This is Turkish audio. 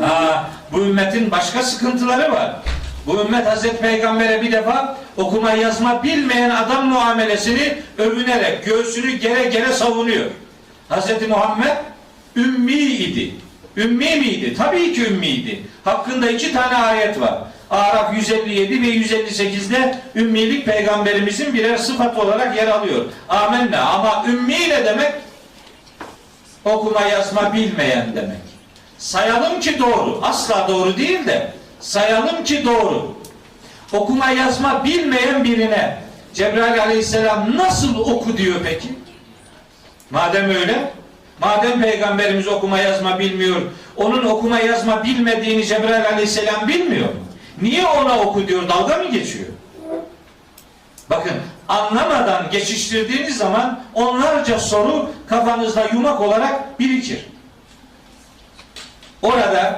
Ha, bu ümmetin başka sıkıntıları var. Bu ümmet Hazreti Peygamber'e bir defa okuma yazma bilmeyen adam muamelesini övünerek göğsünü gere gere savunuyor. Hazreti Muhammed ümmi idi. Ümmi miydi? Tabii ki ümmiydi. Hakkında iki tane ayet var. Araf 157 ve 158'de ümmilik peygamberimizin birer sıfat olarak yer alıyor. Amenna. Ama ümmi ne demek? Okuma yazma bilmeyen demek. Sayalım ki doğru. Asla doğru değil de sayalım ki doğru. Okuma yazma bilmeyen birine Cebrail aleyhisselam nasıl oku diyor peki? Madem öyle, madem peygamberimiz okuma yazma bilmiyor, onun okuma yazma bilmediğini Cebrail aleyhisselam bilmiyor. Niye ona oku diyor, dalga mı geçiyor? Bakın anlamadan geçiştirdiğiniz zaman onlarca soru kafanızda yumak olarak birikir. Orada